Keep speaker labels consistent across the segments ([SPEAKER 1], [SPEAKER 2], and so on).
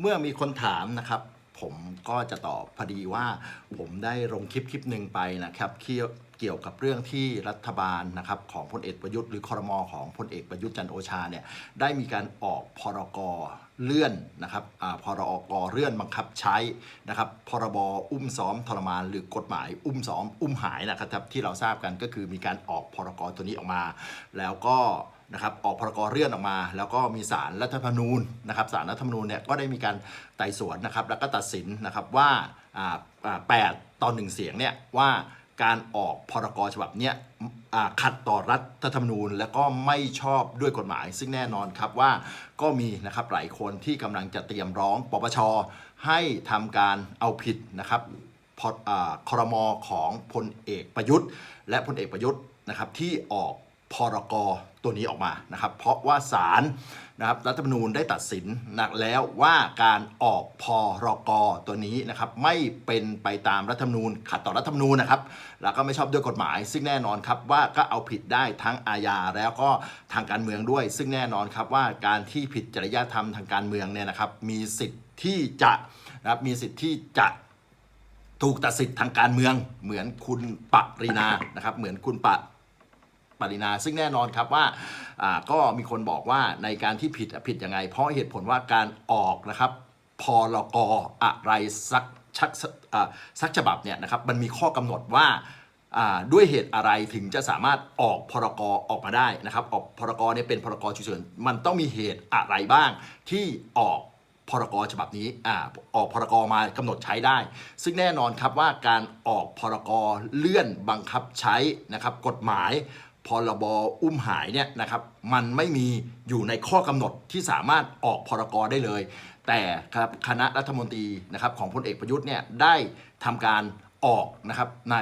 [SPEAKER 1] เมื่อมีคนถามนะครับ ผมก็จะตอบพอดีว่า ผมได้ลงคลิปคลิปหนึ่งไปนะครับเกี่ยวกับเรื่องที่รัฐบาลนะครับของพลเอกประยุทธ์หรือคอรมอของพลเอกประยุทธ์จันโอชาเนี่ยได้มีการออกพรกเลื่อนนะครับพรกเลื่อนบังคับใช้นะครับพรบอุ้มซ้อมทรมาน หรือกฎหมายอุ้มซ้อมอุ้มหายนะครับที่เราทราบกันก็คือมีการออกพรกตัวนี้ออกมา แล้วก็ นะครับออกพรกรเลื่อนออกมา แล้วก็มีสารรัฐธรรมนูญนะครับสารรัฐธรรมนูญเนี่ยก็ได้มีการไต่สวนนะครับแล้วก็ตัดสินนะครับว่าแปดต่อหนึ่งเสียงเนี่ยว่าการออกพรกฉบับเนี้ยขัดต่อรัฐธรรมนูญ แล้วก็ไม่ชอบด้วยกฎหมาย ซึ่งแน่นอนครับว่าก็มีนะครับหลายคนที่กำลังจะเตรียมร้องปปชให้ทำการเอาผิดนะครับพออรมของพลเอกประยุทธ์ และพลเอกประยุทธ์นะครับที่ออกพรก ตัวนี้ออกมานะครับ เพราะว่าศาลนะครับรัฐธรรมนูญได้ตัดสินหนักแล้วว่าการออกพรกตัวนี้นะครับไม่เป็นไปตามรัฐธรรมนูญขัดต่อรัฐธรรมนูญนะครับแล้วก็ไม่ชอบด้วยกฎหมาย ซึ่งแน่นอนครับว่าก็เอาผิดได้ทั้งอาญาแล้วก็ทางการเมืองด้วย ซึ่งแน่นอนครับว่าการที่ผิดจริยธรรมทางการเมืองเนี่ยนะครับมีสิทธิ์ที่จะนะครับมีสิทธิ์ที่จะถูกตัดสิทธิ์ทางการเมืองเหมือนคุณปรินานะครับเหมือนคุณปะ ปรินา ซึ่งแน่นอนครับว่าก็มีคนบอกว่าในการที่ผิดผิดยังไง เพราะเหตุผลว่าการออกนะครับพรกอะไรสักชักสักฉบับเนี่ยนะครับมันมีข้อกำหนดว่าด้วยเหตุอะไรถึงจะสามารถออกพรกออกมาได้นะครับ ออกพรกเนี่ยเป็นพรกฉุกเฉินมันต้องมีเหตุอะไรบ้างที่ออกพรกฉบับนี้อออกพรกมากำหนดใช้ได้ ซึ่งแน่นอนครับว่าการออกพรกเลื่อนบังคับใช้นะครับกฎหมาย พรบอุ้มหายเนี่ยนะครับมันไม่มีอยู่ในข้อกำหนดที่สามารถออกพรกรได้เลย แต่ครับคณะรัฐมนตรีนะครับของพลเอกประยุทธ์เนี่ยได้ทำการออกนะครับใน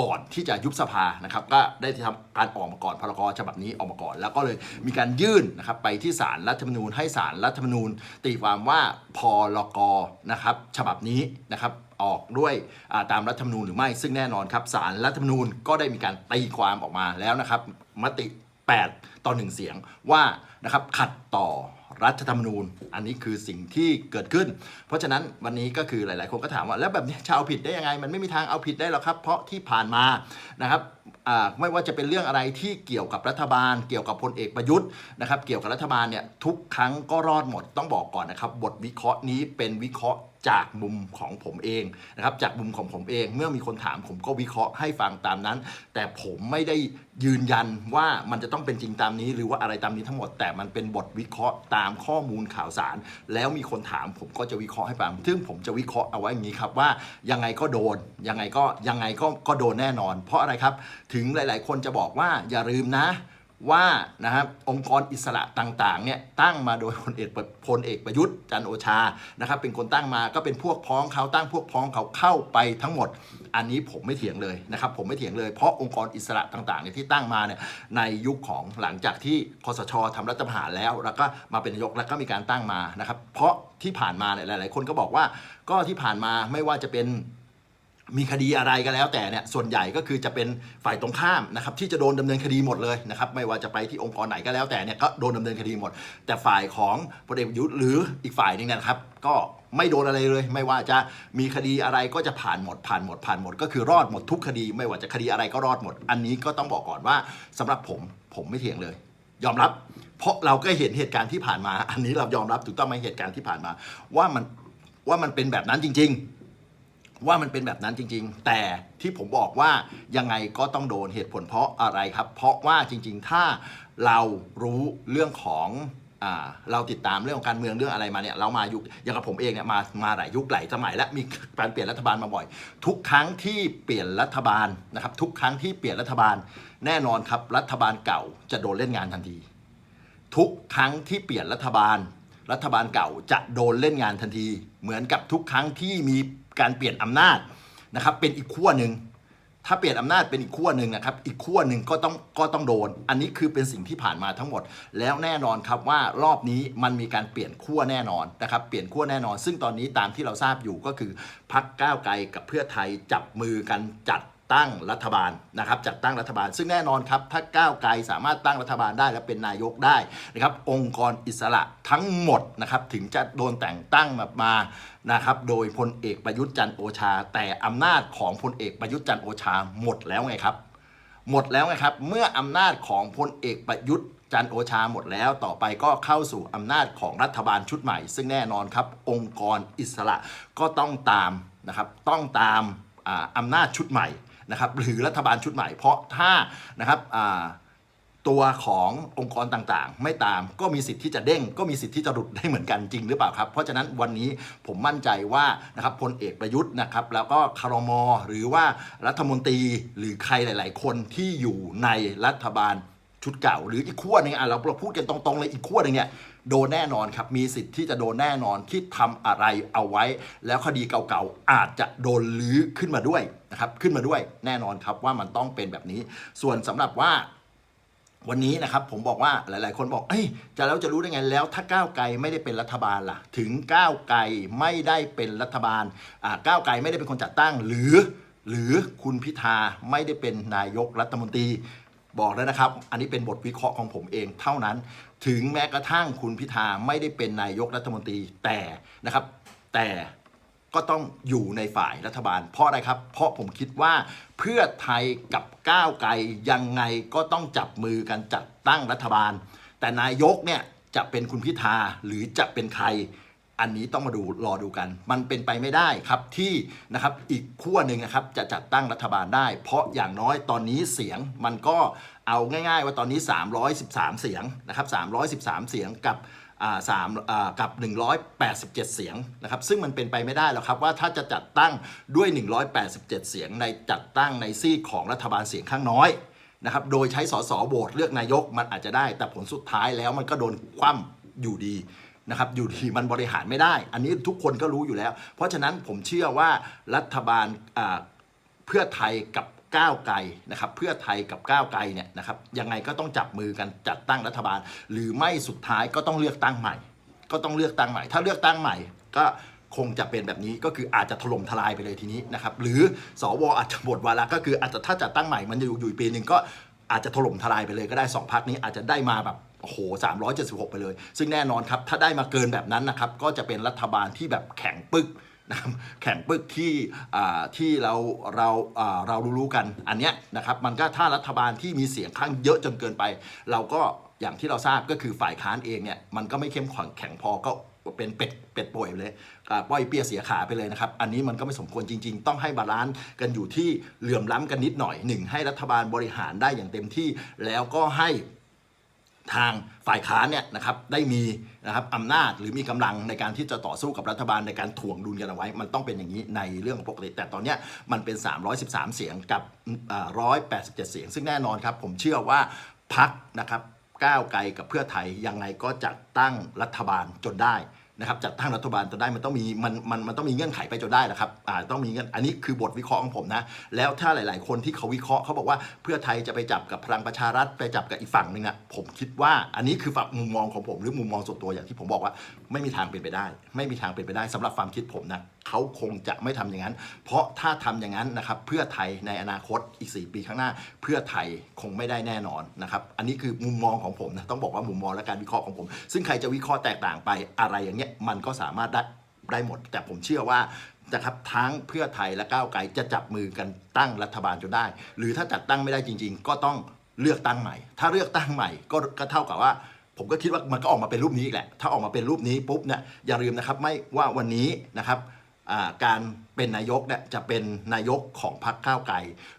[SPEAKER 1] ก่อนที่จะยุบสภานะครับก็ได้ทำการออกมาก่อนพรกฉบับนี้ออกมาก่อน แล้วก็เลยมีการยื่นนะครับไปที่ศาลรัฐธรรมนูญให้ศาลรัฐธรรมนูญ ตีความว่าพรกนะครับฉบับนี้นะครับ ออกด้วยตามรัฐธรรมนูญหรือไม่ ซึ่งแน่นอนครับสารรัฐธรรมนูญก็ได้มีการตีความออกมาแล้วนะครับมติ 8 ต่อ 1 เสียงว่านะครับขัดต่อรัฐธรรมนูญ อันนี้คือสิ่งที่เกิดขึ้น เพราะฉะนั้นวันนี้ก็คือหลาย ๆ คนก็ถามว่า แล้วแบบนี้จะเอาผิดได้ยังไง มันไม่มีทางเอาผิดได้หรอกครับ เพราะที่ผ่านมานะครับ ไม่ว่าจะเป็นเรื่องอะไรที่เกี่ยวกับรัฐบาล เกี่ยวกับพลเอกประยุทธ์นะครับ เกี่ยวกับรัฐบาลเนี่ยทุกครั้งก็รอดหมดต้องบอกก่อนนะครับ บทวิเคราะห์นี้เป็นวิเคราะห์จากมุมของผมเองนะครับจากมุมของผมเอง เมื่อมีคนถามผมก็วิเคราะห์ให้ฟังตามนั้น แต่ผมไม่ได้ยืนยันว่ามันจะต้องเป็นจริงตามนี้ หรือว่าอะไรตามนี้ทั้งหมด แต่มันเป็นบทวิเคราะห์ตามข้อมูลข่าวสาร แล้วมีคนถามผมก็จะวิเคราะห์ให้ฟังซึ่งผมจะวิเคราะห์เอาไว้อย่างนี้ครับว่ายังไงก็โดนยังไงก็ยังไงก็ก็โดนแน่นอน เพราะอะไรครับถึงหลาย ๆ คนจะบอกว่าอย่าลืมนะว่านะครับองค์กรอิสระต่างๆเนี่ยตั้งมาโดยพลเอกประพลเอกประยุทธ์จันโอชานะครับเป็นคนตั้งมาก็เป็นพวกพ้องเขาตั้งพวกพ้องเขาเข้าไปทั้งหมด อันนี้ผมไม่เถียงเลยนะครับผมไม่เถียงเลยเพราะองค์กรอิสระต่างๆเนี่ยที่ตั้งมาเนี่ยในยุคของหลังจากที่คสชทำรัฐประหารแล้ว แล้วก็มาเป็นนายกแล้วก็มีการตั้งมานะครับเพราะที่ผ่านมาเนี่ยหลาย ๆ คนก็บอกว่าก็ที่ผ่านมาไม่ว่าจะเป็น มีคดีอะไรก็แล้วแต่เนี่ยส่วนใหญ่ก็คือจะเป็นฝ่ายตรงข้ามนะครับที่จะโดนดำเนินคดีหมดเลยนะครับไม่ว่าจะไปที่องค์กรไหนก็แล้วแต่เนี่ยก็โดนดำเนินคดีหมด แต่ฝ่ายของพลเอกประยุทธ์หรืออีกฝ่ายหนึงนะครับ ก็ไม่โดนอะไรเลย ไม่ว่าจะมีคดีอะไรก็จะผ่านหมดผ่านหมดผ่านหมด ก็คือรอดหมดทุกคดี ไม่ว่าจะคดีอะไรก็รอดหมด อันนี้ก็ต้องบอกก่อนว่าสำหรับผมผมไม่เถียงเลย ยอมรับ เพราะเราก็เห็นเหตุการณ์ที่ผ่านมา อันนี้เรายอมรับถูกต้องไหมเหตุการณ์ที่ผ่านมา ว่ามันว่ามันเป็นแบบนั้นจริง ๆ ว่ามันเป็นแบบนั้นจริง ๆ แต่ที่ผมบอกว่ายังไงก็ต้องโดนเหตุผลเพราะอะไรครับ เพราะว่าจริง ๆ ถ้าเรารู้เรื่องของอเราติดตามเรื่องของการเมืองเรื่องอะไรมาเนี่ยเรามายุคอย่างกับผมเองเนี่ยมามาหลายยุคหลายสมัยและมีการเปลี่ยนรัฐบาลมาบ่อย ทุกครั้งที่เปลี่ยนรัฐบาลนะครับทุกครั้งที่เปลี่ยนรัฐบาล แน่นอนครับรัฐบาลเก่าจะโดนเล่นงานทันที ทุกครั้งที่เปลี่ยนรัฐบาล รัฐบาลเก่าจะโดนเล่นงานทันที เหมือนกับทุกครั้งที่มี การเปลี่ยนอำนาจนะครับเป็นอีกขั้วหนึ่งถ้าเปลี่ยนอำนาจเป็นอีกขั้วหนึ่งนะครับ อีกขั้วหนึ่งก็ต้องก็ต้องโดน อันนี้คือเป็นสิ่งที่ผ่านมาทั้งหมด แล้วแน่นอนครับว่ารอบนี้มันมีการเปลี่ยนขั้วแน่นอนนะครับ เปลี่ยนขั้วแน่นอน ซึ่งตอนนี้ตามที่เราทราบอยู่ก็คือพักก้าวไกลกับเพื่อไทยจับมือกันจัด ตั้งรัฐบาลนะครับจัดตั้งรัฐบาล ซึ่งแน่นอนครับถ้าก้าวไกลสามารถตั้งรัฐบาลได้และเป็นนายกได้นะครับองค์กรอิสระทั้งหมดนะครับถึงจะโดนแต่งตั้งมามานะครับโดยพลเอกประยุทธ์จันโอชา แต่อำนาจของพลเอกประยุทธ์จันโอชาหมดแล้วไงครับ หมดแล้วไงครับเมื่ออำนาจของพลเอกประยุทธ์จันโอชาหมดแล้วต่อไปก็เข้าสู่อำนาจของรัฐบาลชุดใหม่ ซึ่งแน่นอนครับ องค์กรอิสระก็ต้องตามนะครับต้องตามอ่าอำนาจชุดใหม่ นะครับหรือรัฐบาลชุดใหม่ เพราะถ้านะครับตัวขององค์กรต่างๆ ไม่ตามก็มีสิทธิ์ที่จะเด้ง ก็มีสิทธิ์ที่จะหลุดได้เหมือนกันจริงหรือเปล่าครับ เพราะฉะนั้นวันนี้ผมมั่นใจว่านะครับพลเอกประยุทธ์นะครับแล้วก็คารมหรือว่ารัฐมนตรีหรือใครหลาย ๆ คนที่อยู่ในรัฐบาลชุดเก่า หรืออีกขั้วหนึงอะเราเราพูดกันตรงๆเลยอีกขั้วหนึงเนี่ย โดนแน่นอนครับ มีสิทธิ์ที่จะโดนแน่นอนที่ทำอะไรเอาไว้ แล้วคดีเก่าๆอาจจะโดนลื้อขึ้นมาด้วยนะครับขึ้นมาด้วยแน่นอนครับว่ามันต้องเป็นแบบนี้ ส่วนสำหรับว่าวันนี้นะครับผมบอกว่าหลาย ๆ คนบอก เอ้ย จะแล้วจะรู้ได้ไงแล้วถ้าก้าวไกลไม่ได้เป็นรัฐบาลล่ะ ถึงก้าวไกลไม่ได้เป็นรัฐบาลอ่าก้าวไกลไม่ได้เป็นคนจัดตั้ง หรือ หรือคุณพิธาไม่ได้เป็นนายกรัฐมนตรี บอกแล้วนะครับ อันนี้เป็นบทวิเคราะห์ของผมเองเท่านั้น ถึงแม้กระทั่งคุณพิธาไม่ได้เป็นนายกรัฐมนตรีแต่นะครับ แต่ก็ต้องอยู่ในฝ่ายรัฐบาล เพราะอะไรครับ เพราะผมคิดว่าเพื่อไทยกับก้าวไกลยังไงก็ต้องจับมือกันจัดตั้งรัฐบาล แต่นายกเนี่ยจะเป็นคุณพิธาหรือจะเป็นใคร อันนี้ต้องมาดูรอดูกัน มันเป็นไปไม่ได้ครับที่นะครับอีกขั้วหนึ่งนะครับจะจัดตั้งรัฐบาลได้ เพราะอย่างน้อยตอนนี้เสียงมันก็เอาง่ายๆ ว่าตอนนี้ 313 เสียงนะครับ313 เสียงกับอ่าสามอ่ากับ 187 เสียงนะครับซึ่งมันเป็นไปไม่ได้หรอกครับว่าถ้าจะจัดตั้งด้วย 187 เสียงในจัดตั้งในซีกของรัฐบาลเสียงข้างน้อยนะครับโดยใช้สสโหวตเลือกนายกมันอาจจะได้ แต่ผลสุดท้ายแล้วมันก็โดนคว่ำอยู่ดี นะครับอยู่ดีมันบริหารไม่ได้ อันนี้ทุกคนก็รู้อยู่แล้ว เพราะฉะนั้นผมเชื่อว่ารัฐบาลเพื่อไทยกับก้าวไกลนะครับเพื่อไทยกับก้าวไกลเนี่ยนะครับยังไงก็ต้องจับมือกันจัดตั้งรัฐบาล หรือไม่สุดท้ายก็ต้องเลือกตั้งใหม่ ก็ต้องเลือกตั้งใหม่ ถ้าเลือกตั้งใหม่ก็คงจะเป็นแบบนี้ก็คืออาจจะถล่มทลายไปเลยทีนี้นะครับหรือสวอาจจะหมดวาระก็คืออาจจะถ้าจัดตั้งใหม่มันจะอยู่อยู่ปีหนึ่งก็อาจจะถล่มทลายไปเลยก็ได้สองพักนี้อาจจะได้มาแบบ โอ้โห376 ไปเลย ซึ่งแน่นอนครับ ถ้าได้มาเกินแบบนั้นนะครับ ก็จะเป็นรัฐบาลที่แบบแข็งปึกนะครับแข็งปึกที่ที่เราเราเรารู้กันอันเนี้ยนะครับมันก็ถ้ารัฐบาลที่มีเสียงข้างเยอะจนเกินไป เราก็อย่างที่เราทราบก็คือฝ่ายค้านเองเนี่ยมันก็ไม่เข้มแข็งแข็งพอก็เป็นเป็ดเป็ดป่วยไปเลยอ่าป้อยเปียเสียขาไปเลยนะครับ อันนี้มันก็ไม่สมควรจริง ๆ ต้องให้บาลานซ์กันอยู่ที่เหลื่อมล้ำกันนิดหน่อยหนึ่งให้รัฐบาลบริหารได้อย่างเต็มที่แล้วก็ให้ ทางฝ่ายค้านเนี่ยนะครับได้มีนะครับอำนาจหรือมีกำลังในการที่จะต่อสู้กับรัฐบาลในการถ่วงดุลกันเอาไว้ มันต้องเป็นอย่างนี้ในเรื่องของปกติ แต่ตอนเนี้ยมันเป็น 313 เสียงกับอ่า187 เสียง ซึ่งแน่นอนครับ ผมเชื่อว่าพักนะครับก้าวไกลกับเพื่อไทยยังไงก็จะตั้งรัฐบาลจนได้ นะครับจัดตั้งรัฐบาลจะได้มันต้องมีมันมันมันต้องมีเงื่อนไขไปจนได้แหละครับอ่าต้องมีเงื่อนอันนี้คือบทวิเคราะห์ของผมนะแล้วถ้าหลาย ๆ คนที่เขาวิเคราะห์เขาบอกว่าเพื่อไทยจะไปจับกับพลังประชารัฐไปจับกับอีกฝั่งหนึ่งอะผมคิดว่าอันนี้คือฝั่งมุมมองของผมหรือมุมมองส่วนตัวอย่างที่ผมบอกว่า ไม่มีทางเป็นไปได้ ไม่มีทางเป็นไปได้สำหรับความคิดผมนะเขาคงจะไม่ทำอย่างนั้น เพราะถ้าทำอย่างนั้นนะครับเพื่อไทยในอนาคตอีก 4 ปีข้างหน้า เพื่อไทยคงไม่ได้แน่นอนนะครับอันนี้คือมุมมองของผมนะต้องบอกว่ามุมมองและการวิเคราะห์ของผม ซึ่งใครจะวิเคราะห์แตกต่างไปอะไรอย่างเงี้ยมันก็สามารถได้ได้หมด แต่ผมเชื่อว่านะครับทั้งเพื่อไทยและก้าวไกลจะจับมือกันตั้งรัฐบาลจนได้ หรือถ้าจัดตั้งไม่ได้จริง ๆ ก็ต้องเลือกตั้งใหม่ ถ้าเลือกตั้งใหม่ก็ก็เท่ากับว่าผมก็คิดว่ามันก็ออกมาเป็นรูปนี้แหละ ถ้าออกมาเป็นรูปนี้ปุ๊บเนี่ยอย่าลืมนะครับไม่ว่าวันนี้นะครับ การเป็นนายกเนี่ยจะเป็นนายกของพรรคก้าวไกล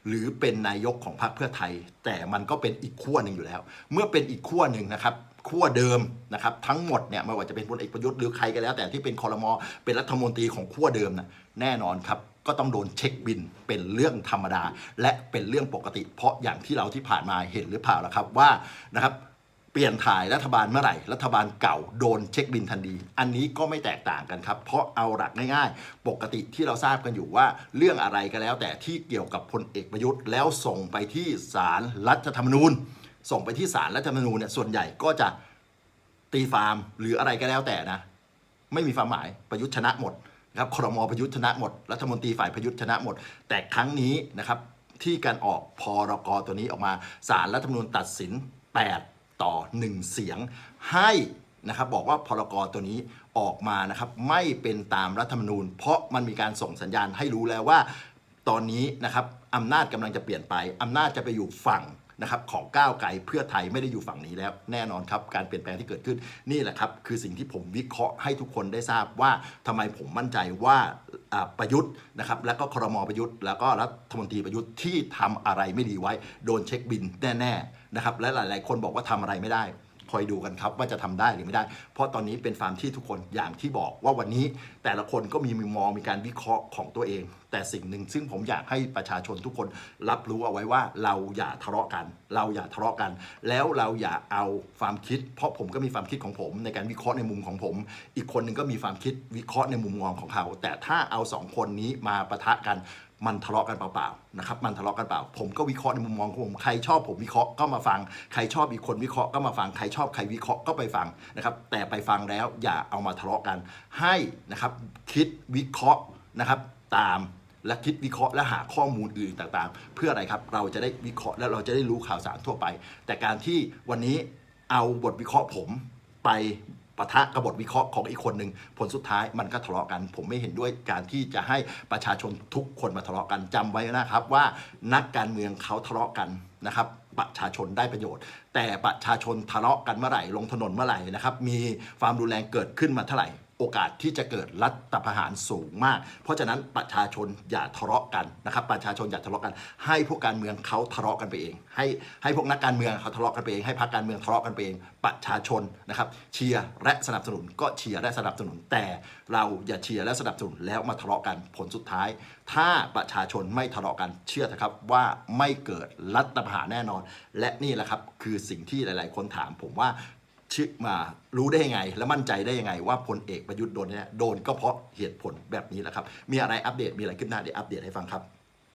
[SPEAKER 1] หรือเป็นนายกของพรรคเพื่อไทย แต่มันก็เป็นอีกขั้วหนึ่งอยู่แล้ว เมื่อเป็นอีกขั้วหนึ่งนะครับขั้วเดิมนะครับทั้งหมดเนี่ยไม่ว่าจะเป็นพลเอกประยุทธ์หรือใครก็แล้ว แต่ที่เป็นคอรมอเป็นรัฐมนตรีของขั้วเดิมนะแน่นอนครับก็ต้องโดนเช็คบินเป็นเรื่องธรรมดา และเป็นเรื่องปกติ เพราะอย่างที่เราที่ผ่านมาเห็นหรือเปล่าล่ะครับว่านะครับ เปลี่ยนถ่ายรัฐบาลเมื่อไหร่ รัฐบาลเก่าโดนเช็คบินทันที อันนี้ก็ไม่แตกต่างกันครับ เพราะเอาหลักง่ายๆ ปกติที่เราทราบกันอยู่ว่า เรื่องอะไรก็แล้วแต่ที่เกี่ยวกับพลเอกประยุทธ์แล้วส่งไปที่ศาลรัฐธรรมนูญ ส่งไปที่ศาลรัฐธรรมนูญเนี่ยส่วนใหญ่ก็จะตีฟาร์มหรืออะไรก็แล้วแต่นะ ไม่มีความหมายประยุทธ์ชนะหมดนะครับครมประยุทธ์ชนะหมด รัฐมนตรีฝ่ายประยุทธ์ชนะหมด แต่ครั้งนี้นะครับที่การออกพรกตัวนี้ออกมาสารรัฐธรรมนูญตัดสิน 8 ต่อ 1 เสียงให้นะครับบอกว่าพรกรตัวนี้ออกมานะครับไม่เป็นตามรัฐธรรมนูญ เพราะมันมีการส่งสัญญาณให้รู้แล้วว่า ตอนนี้นะครับอำนาจกำลังจะเปลี่ยนไปอำนาจจะไปอยู่ฝั่งนะครับของก้าวไกลเพื่อไทยไม่ได้อยู่ฝั่งนี้แล้วแน่นอนครับ การเปลี่ยนแปลงที่เกิดขึ้นนี่แหละครับ คือสิ่งที่ผมวิเคราะห์ให้ทุกคนได้ทราบว่าทำไมผมมั่นใจว่าประยุทธ์นะครับแล้วก็ครมประยุทธ์ แล้วก็รัฐมนตรีประยุทธ์ที่ทำอะไรไม่ดีไว้ โดนเช็คบินแน่ ๆ นะครับและหลายๆ คนบอกว่าทำอะไรไม่ได้คอยดูกันครับว่าจะทำได้หรือไม่ได้ เพราะตอนนี้เป็นฟาร์มที่ทุกคนอย่างที่บอกว่าวันนี้แต่ละคนก็มีมุมมองมีการวิเคราะห์ของตัวเอง แต่สิ่งหนึ่งซึ่งผมอยากให้ประชาชนทุกคนรับรู้เอาไว้ว่าเราอย่าทะเลาะกัน เราอย่าทะเลาะกัน แล้วเราอย่าเอาความคิด เพราะผมก็มีความคิดของผม ในการวิเคราะห์ในมุมของผม อีกคนหนึ่งก็มีความคิดวิเคราะห์ในมุมมองของเขา แต่ถ้าเอาสองคนนี้มาปะทะกัน มันทะเลาะกันเปล่าๆนะครับมันทะเลาะกันเปล่า ผมก็วิเคราะห์ในมุมมองของผมใครชอบผมวิเคราะห์ก็มาฟังใครชอบอีกคนวิเคราะห์ก็มาฟังใครชอบใครวิเคราะห์ก็ไปฟังนะครับ แต่ไปฟังแล้วอย่าเอามาทะเลาะกัน ให้นะครับคิดวิเคราะห์นะครับตามและคิดวิเคราะห์และหาข้อมูลอื่นต่างๆ เพื่ออะไรครับเราจะได้วิเคราะห์และเราจะได้รู้ข่าวสารทั่วไป แต่การที่วันนี้เอาบทวิเคราะห์ผมไป ปะทะกบฏวิเคราะห์ของอีกคนหนึ่งผลสุดท้ายมันก็ทะเลาะกัน ผมไม่เห็นด้วยการที่จะให้ประชาชนทุกคนมาทะเลาะกันจำไว้นะครับว่านักการเมืองเขาทะเลาะกันนะครับประชาชนได้ประโยชน์ แต่ประชาชนทะเลาะกันเมื่อไหร่ลงถนนเมื่อไหร่นะครับมีความรุนแรงเกิดขึ้นมาเท่าไหร่ โอกาสที่จะเกิดรัฐประหารสูงมาก เพราะฉะนั้นประชาชนอย่าทะเลาะกันนะครับ ประชาชนอย่าทะเลาะกัน ให้พวกการเมืองเขาทะเลาะกันไปเอง ให้ให้พวกนักการเมืองเขาทะเลาะกันไปเอง ให้พรรคการเมืองทะเลาะกันไปเอง ประชาชนนะครับ เชียร์และสนับสนุนก็เชียร์และสนับสนุน แต่เราอย่าเชียร์และสนับสนุนแล้วมาทะเลาะกันผลสุดท้าย ถ้าประชาชนไม่ทะเลาะกันเชื่อเถอะครับว่าไม่เกิดรัฐประหารแน่นอน และนี่แหละครับคือสิ่งที่หลาย ๆ คนถามผมว่า ชื่อมารู้ได้ยังไง และมั่นใจได้ยังไง ว่าพลเอกประยุทธ์โดนเนี่ยโดนก็เพราะเหตุผลแบบนี้แหละครับ มีอะไรอัปเดตมีอะไรขึ้นหน้าเดี๋ยวอัปเดตให้ฟังครับ